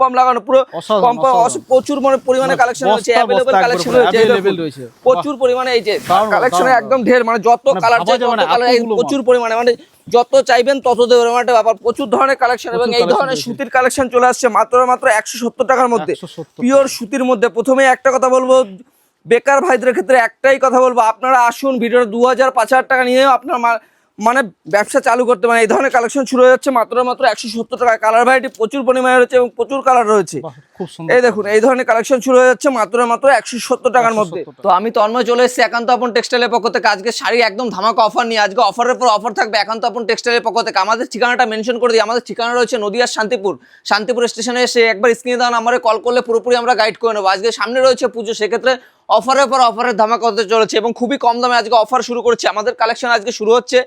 পম লাগানো পুরো পম প্রচুর মানে পরিমাণে কালেকশন রয়েছে কালেকশন রয়েছে। প্রচুর পরিমাণে এই যে কালেকশনে একদম ঢের মানে যত মানে কালার চাই তত কালার প্রচুর পরিমাণে মানে যত চাইবেন তত দেবেন একটা ব্যাপার প্রচুর ধরনের কালেকশন এবং এই ধরনের সুতির কালেকশন চলে আসছে মাত্র মাত্র একশো সত্তর টাকার মধ্যে। পিওর সুতির মধ্যে। প্রথমে একটা কথা বলব বেকার ভাইদের ক্ষেত্রে একটাই কথা বলব আপনারা আসুন ভিডিওটা দু হাজার পাঁচ হাজার টাকা নিয়ে আপনার মানে ব্যবসা চালু করতে মানে এই ধরনের কালেকশন শুরু হয়ে যাচ্ছে মাত্র মাত্র একশো সত্তর টাকা। কালার ভ্যারাইটি প্রচুর পরিমাণে রয়েছে এবং প্রচুর কালার রয়েছে। এই দেখুন এই ধরনের কালেকশন শুরু হয়ে যাচ্ছে মাত্র মাত্র একশো সত্তর টাকার মধ্যে। তো আমি তন্ময় চলে এসেছি একান্ত আপন টেক্সটাইলের পক্ষ থেকে। আজকে শাড়ি একদম ধামাকা অফার নিয়ে আজকে অফারের পর অফার থাকবে একান্ত আপন টেক্সটাইলের পক্ষ থেকে। আমাদের ঠিকানাটা মেনশন করে দিই। আমাদের ঠিকানা রয়েছে নদিয়ার শান্তিপুর। শান্তিপুর স্টেশনে এসে একবার স্ক্রিনে দেওয়া নাম্বারে কল করলে পুরোপুরি আমরা গাইড করে নেব। আজকে সামনে রয়েছে পুজো সেক্ষেত্রে অফারের পর অফারের ধামাকা হতে চলেছে এবং খুবই কম দামে আজকে অফার শুরু করেছে। আমাদের কালেকশন আজকে শুরু হচ্ছে।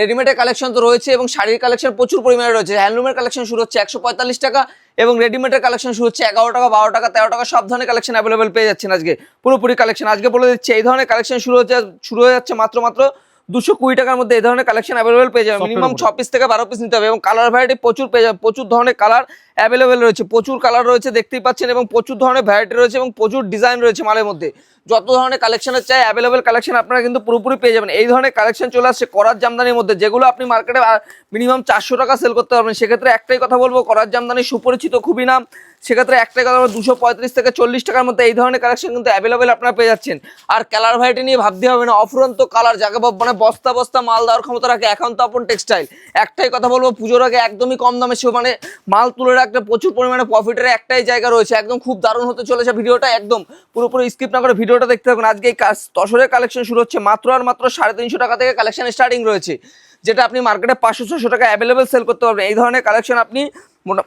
রেডিমেডের কালেকশন তো রয়েছে এবং শাড়ির কালেকশন প্রচুর পরিমাণে রয়েছে। হ্যান্ডলুমের কালেকশন শুরু হচ্ছে একশো পঁয়তাল্লিশ টাকা এবং রেডিমেডের কালেকশন শুরু হচ্ছে এগারো টাকা, বারো টাকা, তেরো টাকা, সব ধরনের কালেকশন অ্যাভেলেবেল পেয়ে যাচ্ছেন আজকে। পুরোপুরি কালেকশন। আজকে বলে দিচ্ছে, এই ধরনের কালেকশন শুরু হচ্ছে, শুরু হয়ে যাচ্ছে মাত্র মাত্র দুশো কুড়ি টাকার মধ্যে এই ধরনের কালেকশন অ্যাভেলেবেল পেয়ে যাবে। মিনিমাম ছ পিস থেকে বারো পিস নিতে হবে এবং কালার ভ্যারাইটি প্রচুর পেয়ে যাবে। প্রচুর ধরনের কালার অ্যাভেলেবেল রয়েছে। প্রচুর কালার রয়েছে দেখতেই পাচ্ছেন এবং প্রচুর ধরনের ভ্যারাইটি রয়েছে এবং প্রচুর ডিজাইন রয়েছে মালের মধ্যে। যত ধরনের কালেকশনের চাই অ্যাভেলেবেল কালেকশন আপনারা কিন্তু পুরোপুরি পেয়ে যাবেন। এই ধরনের কালেকশন চলে আসছে করার জামদানির মধ্যে। যেগুলো আপনি মার্কেটে মিনিমাম চারশো টাকা সেল করতে পারবেন। সেক্ষেত্রে একটাই কথা বলব করার জামদানি সুপরিচিত খুবই নাম। সেক্ষেত্রে একটাই কথা দুশো পঁয়ত্রিশ থেকে চল্লিশ টাকার মধ্যে এই ধরনের কালেকশন কিন্তু অ্যাভেলেবেল আপনারা পেয়ে যাচ্ছেন। আর কালার ভ্যারাইটি নিয়ে ভাবতে হবে না, অফুরন্ত কালার যাকে মানে বস্তা বস্তা মাল দেওয়ার ক্ষমতা রাখে, এখন তো আপন টেক্সটাইল একটাই কথা বলব, পুজোর আগে একদমই কম দামে সে মানে মাল তুলে রাখতে প্রচুর পরিমাণে প্রফিটের একটাই জায়গা রয়েছে, একদম খুব দারুণ হতে চলেছে ভিডিওটা, একদম পুরোপুরি স্কিপ না করে ভিডিওটা দেখতে থাকুন। আজকে এই তসরের কালেকশন শুরু হচ্ছে, মাত্র আর মাত্র সাড়ে তিনশো টাকা থেকে কালেকশন স্টার্টিং রয়েছে, যেটা আপনি মার্কেটে পাঁচশো ছশো টাকা অ্যাভেলেবেল সেল করতে পারবেন। এই ধরনের কালেকশন আপনি মোটা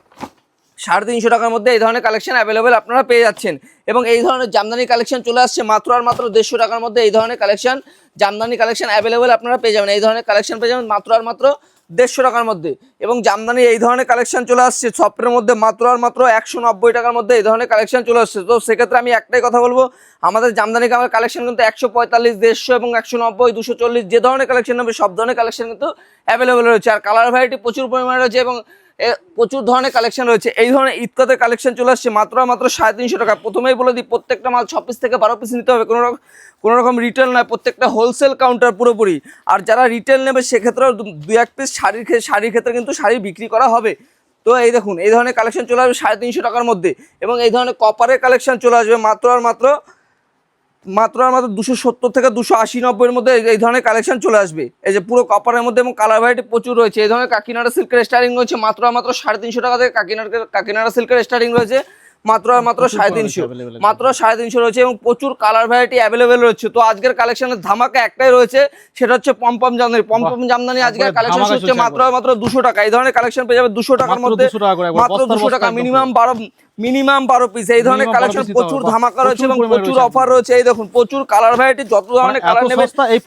সাড়ে তিনশো টাকার মধ্যে এই ধরনের কালেকশন অ্যাভেলেবেল আপনারা পেয়ে যাচ্ছেন। এবং এই ধরনের জামদানি কালেকশন চলে আসছে মাত্র আর মাত্র দেড়শো টাকার মধ্যে এই ধরনের কালেকশন জামদানি কালেকশন অ্যাভেলেবেল আপনারা পেয়ে যাবেন। এই ধরনের কালেকশন পেয়ে যাবেন মাত্র আর মাত্র দেড়শো টাকার মধ্যে। এবং জামদানি এই ধরনের কালেকশন চলে আসছে সফটের মধ্যে মাত্র আর মাত্র একশো নব্বই টাকার মধ্যে এই ধরনের কালেকশন চলে আসছে। তো সেক্ষেত্রে আমি একটাই কথা বলব, আমাদের জামদানি কামের কালেকশন কিন্তু একশো পঁয়তাল্লিশ, দেড়শো এবং একশো নব্বই, দুশো চল্লিশ, যে ধরনের কালেকশন নেবে সব ধরনের কালেকশন কিন্তু অ্যাভেলেবেল রয়েছে। আর কালার ভ্যারাইটি প্রচুর পরিমাণে রয়েছে এবং প্রচুর ধরনের কালেকশন রয়েছে। এই ধরনের ঈদকাতের কালেকশন চলে আসছে মাত্র মাত্র সাড়ে তিনশো টাকা। প্রথমেই বলে দিই, প্রত্যেকটা মাল ছ পিস থেকে বারো পিস নিতে হবে। কোনো রকম কোনো রকম রিটেল নয়, প্রত্যেকটা হোলসেল কাউন্টার পুরোপুরি। আর যারা রিটেল নেবে, সেক্ষেত্রেও দু দু এক পিস শাড়ির শাড়ির ক্ষেত্রে কিন্তু শাড়ি বিক্রি করা হবে। তো এই দেখুন, এই ধরনের কালেকশন চলে আসবে সাড়ে তিনশো টাকার মধ্যে। এবং এই ধরনের কপারের কালেকশন চলে আসবে মাত্র আর মাত্র মাত্র আর মাত্র দুশো সত্তর থেকে দুশো আশি নব্বইয়ের মধ্যে এই- ধরনের কালেকশন চলে আসবে। এই যে পুরো কপারের মধ্যে এবং কালার ভ্যারাইটি প্রচুর রয়েছে। এই ধরনের কাকিনাড়া সিল্কের স্টার্টিং রয়েছে মাত্র আর মাত্র সাড়ে তিনশো টাকা থেকে কাকিনাড়া কাকিনাড়া সিল্কের স্টার্টিং রয়েছে মাত্র আর মাত্র সাড়ে তিনশো। মাত্র সাড়ে তিনশো রয়েছে এবং প্রচুর কালার ভ্যারাইটি অ্যাভেলেবেল রয়েছে। তো আজকের কালেকশনের ধামাকা একটাই রয়েছে সেটা হচ্ছে পম্পম জামদানি। পম্পম জামদানি আজকের কালেকশন হচ্ছে মাত্র আর মাত্র দুশো টাকা। এই ধরনের কালেকশন পেয়ে যাবে দুশো টাকার মধ্যে 200 টাকা করে একবার, মাত্র দুশো টাকা মিনিমাম বারো মিনিমাম বারো পিস এই ধরনের কালেকশন প্রচুর ধামাকা রয়েছে এবং প্রচুর অফার রয়েছে। এই দেখুন প্রচুর কালার ভ্যারাইটি যত ধরনের মানে কালার নেবে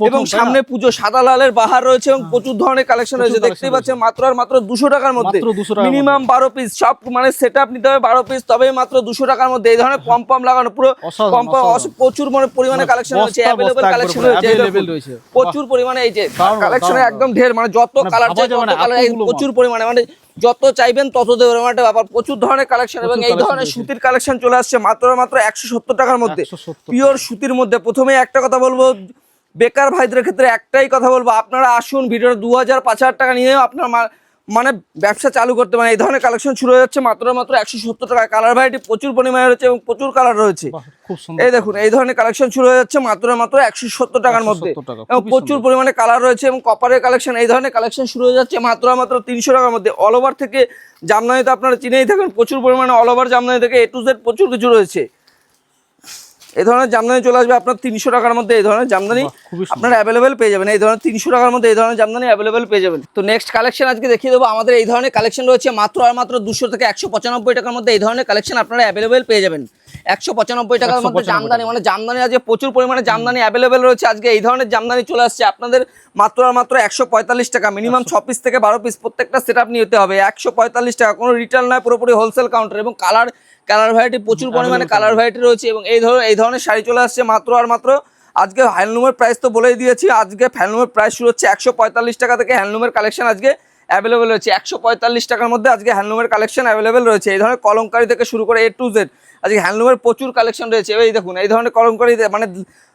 এবং সামনে পুজো সাদা লালের বাহার রয়েছে এবং প্রচুর ধরনের কালেকশন রয়েছে। দেখতেই পাচ্ছেন মাত্র আর মাত্র দুশো টাকার মধ্যে। মাত্র 200 টাকার মিনিমাম বারো পিস সব মানে সেট আপ নিতে হবে বারো পিস তবেই মাত্র দুশো টাকার মধ্যে। এই ধরনের কম পম লাগানো পুরো কম পম প্রচুর মানে পরিমাণে মানে কালেকশন রয়েছে। বস্তা অ্যাভেলেবল কালেকশন রয়েছে। রয়েছে। প্রচুর পরিমাণে এই যে কালেকশনে একদম ঢের মানে যত মানে কালার চাই যাবে তত না, কালার এতগুলো মাল। প্রচুর পরিমাণে মানে যত চাইবেন তত দেবেন। একটা ব্যাপার। প্রচুর ধরনের কালেকশন এবং এই ধরনের সুতির কালেকশন চলে আসছে মাত্র মাত্র একশো সত্তর টাকার মধ্যে। পিওর সুতির মধ্যে। প্রথমে একটা কথা বলব বেকার ভাইদের ক্ষেত্রে একটাই কথা বলব। আপনারা আসুন ভিডিওটা দু হাজার পাঁচ হাজার টাকা নিয়ে আপনার মানে ব্যবসা চালু করতে পারেন এই ধরনের কালেকশন শুরু হয়ে যাচ্ছে মাত্র মাত্র একশো সত্তর টাকা। কালার ভ্যারাইটি প্রচুর পরিমাণে রয়েছে এবং প্রচুর কালার রয়েছে। এই দেখুন এই ধরনের কালেকশন শুরু হয়ে যাচ্ছে মাত্র মাত্র একশো সত্তর টাকার মধ্যে। এবং প্রচুর পরিমাণে কালার রয়েছে এবং কপারের কালেকশন এই ধরনের কালেকশন শুরু হয়ে যাচ্ছে মাত্র মাত্র তিনশো টাকার মধ্যে। অল ওভার থেকে জামদানিতে আপনারা চিনেই থাকেন প্রচুর পরিমাণে অল ওভার জামদানি থেকে এ টু জেড প্রচুর কিছু রয়েছে। এই ধরনের জামদানি চলে আসবে আপনার তিনশো টাকার মধ্যে এই ধরনের জামদানি। আপনারা অ্যাভেলেবেল পেয়ে যাবেন। এই ধরনের তিনশো টাকার মধ্যে এই ধরনের জামদানি অ্যাভেলেবেল পেয়ে যাবেন। তো নেক্সট কালেকশন আজকে দেখিয়ে দেবো। আমাদের এই ধরনের কালেকশন রয়েছে মাত্র আর মাত্র দুশো থেকে একশো পঁচানব্বই টাকার মধ্যে এই ধরনের কালেকশন আপনারা অ্যাভেলেবেল পেয়ে যাবেন। একশো পঁচানব্বই টাকার মধ্যে জামদানি মানে জামদানি আজকে প্রচুর পরিমাণে জামদানি অ্যাভেলেবেল রয়েছে। আজকে এই ধরনের জামদানি চলে আসছে আপনাদের মাত্র আর মাত্র একশো পঁয়তাল্লিশ টাকা। মিনিমাম ছ পিস থেকে বারো পিস প্রত্যেকটা সেট আপ নিতে হবে। একশো পঁয়তাল্লিশ টাকা। কোনো রিটার্ন নয় পুরোপুরি হোলসেল কাউন্টার এবং কালার কালার ভ্যারাইটি প্রচুর পরিমাণে কালার ভ্যারাইটি রয়েছে এবং এই ধর এই ধরনের শাড়ি চলে আসছে মাত্র আর মাত্র আজকে হ্যান্ডলুমের প্রাইস তো বলেই দিয়েছি আজকে হ্যান্ডলুমের প্রাইস শুরু হচ্ছে একশো পঁয়তাল্লিশ টাকা থেকে হ্যান্ডলুমের কালেকশন আজকে অ্যাভেলেবেল রয়েছে। একশো পঁয়তাল্লিশ টাকার মধ্যে আজকে হ্যান্ডলুমের কালেকশন অ্যাভেলেবেল রয়েছে। এই ধরনের কলমকারি থেকে শুরু করে এ টু জেড আজকে হ্যান্ডলুমের প্রচুর কালেকশন রয়েছে। এই দেখুন এই ধরনের কলমকারি মানে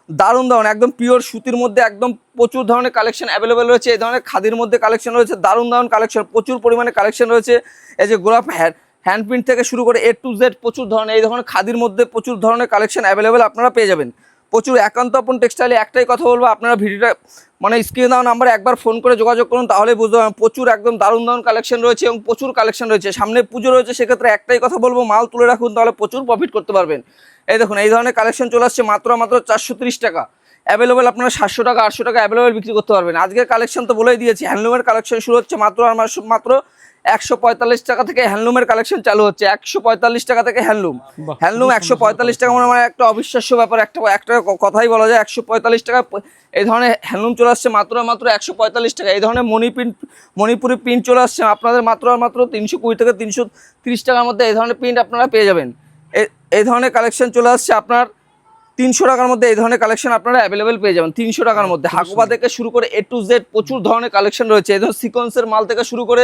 দারুণ দারুণ একদম পিওর সুতির মধ্যে একদম প্রচুর ধরনের কালেকশন অ্যাভেলেবেল রয়েছে। এই ধরনের খাদির মধ্যে কালেকশন রয়েছে দারুণ দারুণ কালেকশন প্রচুর পরিমাণে কালেকশন রয়েছে। এই যে গোলাপ হ্যান্ড হ্যান্ড প্রিন্ট থেকে শুরু করে এ টু জেড প্রচুর ধরনের, এই ধরনের খাদির মধ্যে প্রচুর ধরনের কালেকশন অ্যাভেলেবেল আপনারা পেয়ে যাবেন। প্রচুর একান্ত আপন টেক্সটাইলে একটাই কথা বলব, আপনারা ভিডিওটা মানে স্ক্রিনে দেওয়া নাম্বারে একবার ফোন করে যোগাযোগ করুন, তাহলে বুঝতে পারবেন প্রচুর একদম দারুণ দারুণ কালেকশন রয়েছে এবং প্রচুর কালেকশন রয়েছে। সামনে পুজো রয়েছে, সেক্ষেত্রে একটাই কথা বলব, মাল তুলে রাখুন, তাহলে প্রচুর প্রফিট করতে পারবেন। এই দেখুন, এই ধরনের কালেকশন চলে আসছে মাত্র মাত্র চারশো ত্রিশ টাকা। অ্যাভেলেবেল আপনারা সাতশো টাকা, আটশো টাকা অ্যাভেলেবেল বিক্রি করতে পারবেন। আজকের কালেকশন তো বলেই দিয়েছি হ্যান্ডলুমের কালেকশন শুরু হচ্ছে মাত্র, আর মাত্র একশো পঁয়তাল্লিশ টাকা থেকে হ্যান্ডলুমের কালেকশন চালু হচ্ছে। একশো পঁয়তাল্লিশ টাকা থেকে হ্যান্ডলুম। হ্যান্ডলুম একশো পঁয়তাল্লিশ টাকা মানে একটা অবিশ্বাস্য ব্যাপার একটা একটা কথাই বলা যায় একশো পঁয়তাল্লিশ টাকা। এই ধরনের হ্যান্ডলুম চলে আসছে মাত্র মাত্র একশো পঁয়তাল্লিশ টাকা। এই ধরনের মণি প্রিন্ট মণিপুরি প্রিন্ট চলে আসছে আপনাদের মাত্র আর মাত্র তিনশো কুড়ি থেকে তিনশো তিরিশ টাকার মধ্যে এই ধরনের প্রিন্ট আপনারা পেয়ে যাবেন। এই ধরনের কালেকশন চলে আসছে আপনার তিনশো টাকার মধ্যে এই ধরনের কালেকশন আপনারা অ্যাভেলেবেল পেয়ে যাবেন তিনশো টাকার মধ্যে। হাকুবা থেকে শুরু করে এ টু জেড প্রচুর ধরনের কালেকশন রয়েছে। এই ধরনের সিকোয়েন্সের মাল থেকে শুরু করে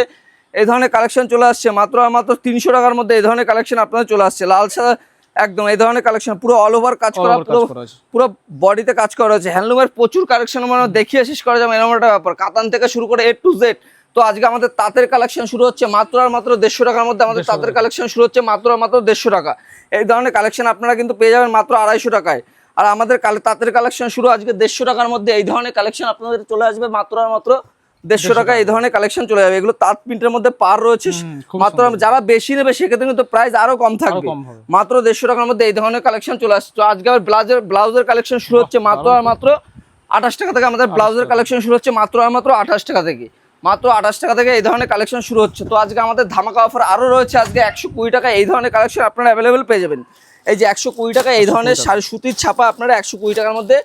এই ধরনের কালেকশন চলে আসছে মাত্র আর মাত্র তিনশো টাকার মধ্যে এই ধরনের কালেকশন আপনাদের চলে আসছে। লাল সাদা একদম এই ধরনের কালেকশন পুরো অল ওভার কাজ করা পুরো পুরো বডিতে কাজ করা হয়েছে হ্যান্ডলুমের প্রচুর কালেকশন মানে দেখিয়ে শেষ করা যাবে এরকম একটা ব্যাপার। কাতান থেকে শুরু করে এ টু জেড তো আজকে আমাদের তাঁতের কালেকশন শুরু হচ্ছে মাত্র আর মাত্র দেড়শো টাকার মধ্যে আমাদের তাঁতের কালেকশন শুরু হচ্ছে মাত্র আর মাত্র দেড়শো টাকা। এই ধরনের কালেকশন আপনারা কিন্তু পেয়ে যাবেন মাত্র আড়াইশো টাকায়। আর আমাদের কালে- তাঁতের কালেকশন শুরু আজকে দেড়শো টাকার মধ্যে। এই ধরনের কালেকশন আপনাদের চলে আসবে মাত্র আর মাত্র দেড়শো টাকা এই ধরনের কালেকশন চলে যাবে। এগুলো তাঁত প্রিন্টের মধ্যে পার রয়েছে। মাত্র যারা বেশি নেবে সেক্ষেত্রে কিন্তু প্রাইস আরও কম থাকবে। মাত্র দেড়শো টাকার মধ্যে এই ধরনের কালেকশন চলে আসছে। তো আজকে আবার ব্লাউজের ব্লাউজের কালেকশন শুরু হচ্ছে মাত্র আর মাত্র আঠাশ টাকা থেকে আমাদের ব্লাউজের কালেকশন শুরু হচ্ছে মাত্র আর মাত্র আঠাশ টাকা থেকে। মাত্র আঠাশ টাকা থেকে এই ধরনের কালেকশন শুরু হচ্ছে। তো আজকে আমাদের ধামাকা অফার আরও রয়েছে। আজকে একশো কুড়ি টাকা এই ধরনের কালেকশন আপনারা অ্যাভেলেবেল পেয়ে যাবেন। এই যে একশো কুড়ি টাকা এই ধরনের সুতির ছাপা আপনারা একশো কুড়ি টাকার মধ্যে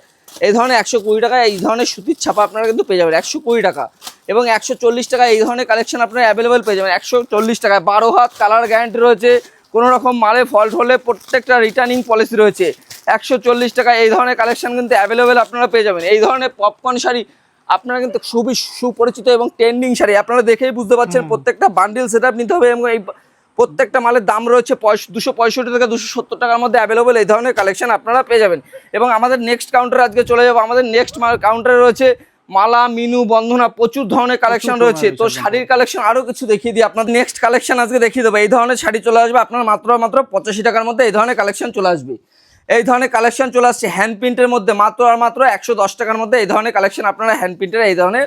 এই ধরনের একশো কুড়ি টাকা এই ধরনের সুতির ছাপা আপনারা কিন্তু পেয়ে যাবেন একশো কুড়ি টাকা। এবং একশো চল্লিশ টাকা এই ধরনের কালেকশন আপনারা অ্যাভেলেবেল পেয়ে যাবেন একশো চল্লিশ টাকায়। বারো হাত কালার গ্যারান্টি রয়েছে কোনো রকম মালে ফল্ট হলে প্রত্যেকটা রিটার্নিং পলিসি রয়েছে। একশো চল্লিশ টাকা এই ধরনের কালেকশন কিন্তু অ্যাভেলেবেল আপনারা পেয়ে যাবেন। এই ধরনের পপকর্ন শাড়ি আপনারা কিন্তু খুবই সুপরিচিত এবং ট্রেন্ডিং শাড়ি আপনারা দেখেই বুঝতে পারছেন প্রত্যেকটা বান্ডিল সেট আপ নিতে হবে এবং এই প্রত্যেকটা মালের দাম রয়েছে দুশো পঁয়ষট্টি থেকে দুশো সত্তর টাকার মধ্যে অ্যাভেলেবল এই ধরনের কালেকশন আপনারা পেয়ে যাবেন। এবং আমাদের নেক্সট কাউন্টারে আজকে চলে যাব। আমাদের নেক্সট কাউন্টারে রয়েছে মালা মিনু বন্ধনা প্রচুর ধরনের কালেকশন রয়েছে। তো শাড়ির কালেকশন আরও কিছু দেখিয়ে দিই। আপনাদের নেক্সট কালেকশন আজকে দেখিয়ে দেবো। এই ধরনের শাড়ি চলে আসবে। আপনার মাত্র মাত্র পঁচাশি টাকার মধ্যে এই ধরনের কালেকশন চলে আসবে। এই ধরনের কালেকশন চলে আসছে হ্যান্ড প্রিন্টের মধ্যে। মাত্র আর মাত্র একশো দশ টাকার মধ্যে এই ধরনের কালেকশন আপনারা হ্যান্ড প্রিন্টের এই ধরনের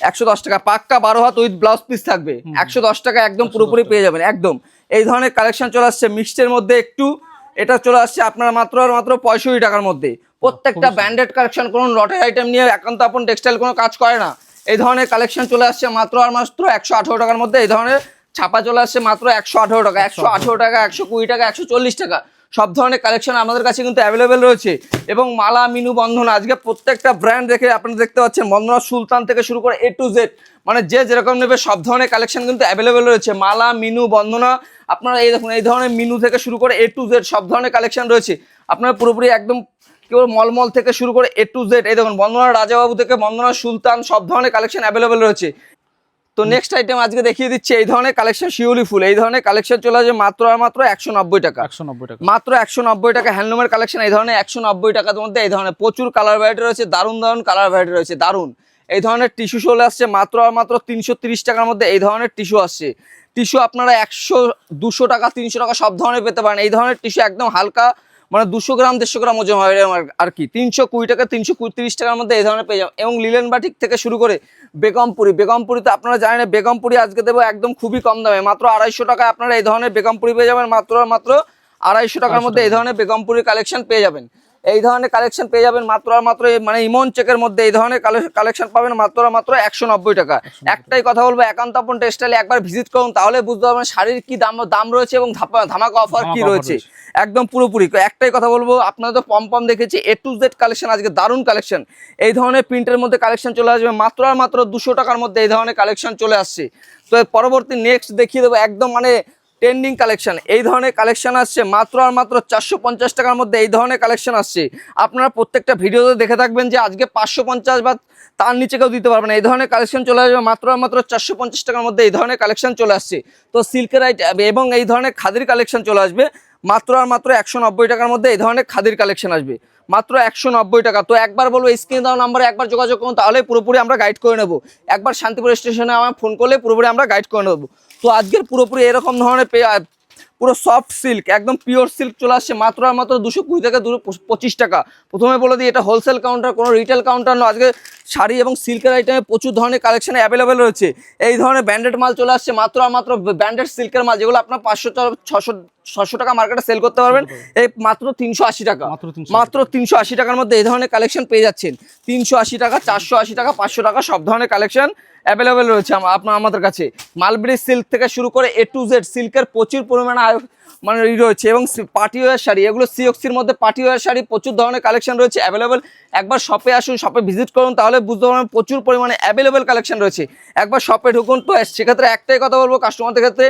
একশো দশ টাকা পাক্কা বারো হাত উইথ ব্লাউজ পিস থাকবে। একশো দশ টাকা একদম পুরোপুরি পেয়ে যাবেন একদম। এই ধরনের কালেকশন চলে আসছে মিক্সডের মধ্যে একটু এটা চলে আসছে আপনার মাত্র আর মাত্র পঁয়ষট্টি টাকার মধ্যে। প্রত্যেকটা ব্র্যান্ডেড কালেকশন কোনো লটের আইটেম নিয়ে একান্ত আপন টেক্সটাইল কোনো কাজ করে না। এই ধরনের কালেকশন চলে আসছে মাত্র আর মাত্র একশো আঠেরো টাকার মধ্যে। এই ধরনের ছাপা চলে আসছে মাত্র একশো আঠেরো টাকা একশো আঠেরো টাকা একশো কুড়ি টাকা একশো চল্লিশ টাকা। সব ধরনের কালেকশন আমাদের কাছে কিন্তু অ্যাভেলেবেল রয়েছে। এবং মালা, মিনু বন্ধনা আজকে প্রত্যেকটা ব্র্যান্ড দেখে আপনারা দেখতে পাচ্ছেন বন্ধনা সুলতান থেকে শুরু করে এ টু জেড মানে যে যেরকম নেবে সব ধরনের কালেকশন কিন্তু অ্যাভেলেবেল রয়েছে। মালা, মিনু বন্ধনা আপনারা এই দেখুন, এই ধরনের মিনু থেকে শুরু করে এ টু জেড সব ধরনের কালেকশন রয়েছে। আপনারা পুরোপুরি একদম কেবল মলমল থেকে শুরু করে এ টু জেড এই দেখুন, বন্দনা রাজাবাবু থেকে বন্দনা সুলতান সব ধরনের কালেকশন অ্যাভেলেবেল রয়েছে। তো নেক্সট আইটেম আজকে দেখিয়ে দিচ্ছি এই ধরনের কালেকশন শিউলি ফুল এই ধরনের কালেকশন চলে আসবে মাত্র আর মাত্র একশো নব্বই টাকা। একশো নব্বই টাকা। মাত্র একশো নব্বই টাকা হ্যান্ডলুমের কালেকশন এই ধরনের একশো নব্বই টাকার মধ্যে এই ধরনের প্রচুর কালার ভ্যারাইটি রয়েছে দারুণ দারুণ কালার ভ্যারাইটি রয়েছে দারুণ। এই ধরনের টিস্যু চলে আসছে মাত্র আর মাত্র তিনশো তিরিশ টাকার মধ্যে এই ধরনের টিস্যু আসছে। টিস্যু আপনারা একশো দুশো টাকা তিনশো টাকা সব ধরনের পেতে পারেন। এই ধরনের টিস্যু একদম হালকা মানে দুশো গ্রাম দেড়শো গ্রাম ওজন হয় আর- কি। তিনশো কুড়ি টাকা তিনশো কুড়ি তিরিশ টাকার মধ্যে এই ধরনের পেয়ে যাবেন। এবং লিলেন বাটিক থেকে শুরু করে বেগমপুরি। বেগমপুরিতে আপনারা জানেন বেগমপুরি আজকে দেবো একদম খুবই কম দামে। মাত্র আড়াইশো টাকায় আপনারা এই ধরনের বেগমপুরি পেয়ে যাবেন। মাত্র মাত্র আড়াইশো টাকার মধ্যে এই ধরনের বেগমপুরি কালেকশন পেয়ে যাবেন। এই ধরনের কালেকশন পেয়ে যাবেন মাত্র আর মাত্র মানে ইমন চেকের মধ্যে এই ধরনের কালেকশন পাবেন মাত্র আর মাত্র একশো নব্বই টাকা। একটাই কথা বলব একান্ত আপন টেক্সটাইলে একবার ভিজিট করুন তাহলে বুঝতে পারবেন শাড়ির কি দাম দাম রয়েছে এবং ধামাকা অফার কি রয়েছে। রয়েছে। একদম পুরোপুরি। একটাই কথা বলব আপনারা তো পম পম দেখেছি এ টু জেড কালেকশন আজকে দারুণ কালেকশন এই ধরনের প্রিন্টের মধ্যে কালেকশন চলে আসবে মাত্র আর মাত্র দুশো টাকার মধ্যে এই ধরনের কালেকশন চলে আসছে। তো পরবর্তী নেক্সট দেখিয়ে দেবো একদম মানে ট্রেন্ডিং কালেকশন এই ধরনের কালেকশন আসছে মাত্র আর মাত্র চারশো পঞ্চাশ টাকার মধ্যে এই ধরনের কালেকশন আসছে। আপনারা প্রত্যেকটা ভিডিওতে দেখে থাকবেন যে আজকে পাঁচশো পঞ্চাশ বা তার নিচে কেউ দিতে পারবে না। এই ধরনের কালেকশন চলে আসবে মাত্র আর মাত্র চারশো পঞ্চাশ টাকার মধ্যে এই ধরনের কালেকশন চলে আসছে। তো সিল্কের এবং এই ধরনের খাদির কালেকশন চলে আসবে মাত্র আর মাত্র একশো নব্বই টাকার মধ্যে এই ধরনের খাদির কালেকশন আসবে। মাত্র একশো নব্বই টাকা। তো একবার বলব স্ক্রিনে দেওয়া নাম্বারে একবার যোগাযোগ করুন, তাহলে পুরোপুরি আমরা গাইড করে নেব। একবার শান্তিপুর স্টেশনে আমার ফোন করলে পুরোপুরি আমরা গাইড করে নেব। তো আজকের পুরোপুরি এরকম ধরনের পুরো সফট সিল্ক একদম পিওর সিল্ক চলে আসছে মাত্র আর মাত্র দুশো কুড়ি থেকে দুশো পঁচিশ টাকা। প্রথমে বলে দিই এটা হোলসেল কাউন্টার কোনো রিটেল কাউন্টার নয়। আজকে শাড়ি এবং সিল্কের আইটেমে প্রচুর ধরনের কালেকশন অ্যাভেলেবেল রয়েছে। এই ধরনের ব্র্যান্ডেড মাল চলে আসছে মাত্র আর মাত্র ব্র্যান্ডেড সিল্কের মাল যেগুলো আপনার পাঁচশো ছশো ছশো টাকা মার্কেটে সেল করতে পারবেন। এই মাত্র তিনশো আশি টাকা। মাত্র তিনশো আশি টাকার মধ্যে এই ধরনের কালেকশন পেয়ে যাচ্ছেন। তিনশো আশি টাকা চারশো আশি টাকা পাঁচশো টাকা সব ধরনের কালেকশন অ্যাভেলেবেল রয়েছে আপনার আমাদের কাছে। মালবেরি সিল্ক থেকে শুরু করে এ টু জেড সিল্কের প্রচুর পরিমাণে মানে রয়েছে এবং পার্টি ওয়ার শাড়ি এগুলো সিওক্সির মধ্যে পার্টি ওয়ার শাড়ি প্রচুর ধরনের কালেকশন রয়েছে অ্যাভেলেবেল একবার শপে আসুন শপে ভিজিট করুন তাহলে বুঝতে পারবেন প্রচুর পরিমাণে অ্যাভেলেবেল কালেকশন রয়েছে। একবার শপে ঢুকুন তো সেক্ষেত্রে একটাই কথা বলব কাস্টমারদের ক্ষেত্রে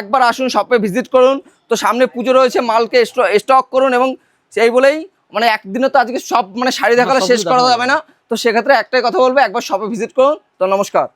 একবার আসুন শপে ভিজিট করুন। তো সামনে পুজো রয়েছে মালকে স্টক করুন এবং সেই বলেই মানে একদিনে তো আজকে সব মানে শাড়ি দেখালে শেষ করা যাবে না। তো সেক্ষেত্রে একটাই কথা বলব একবার শপে ভিজিট করুন। তো নমস্কার।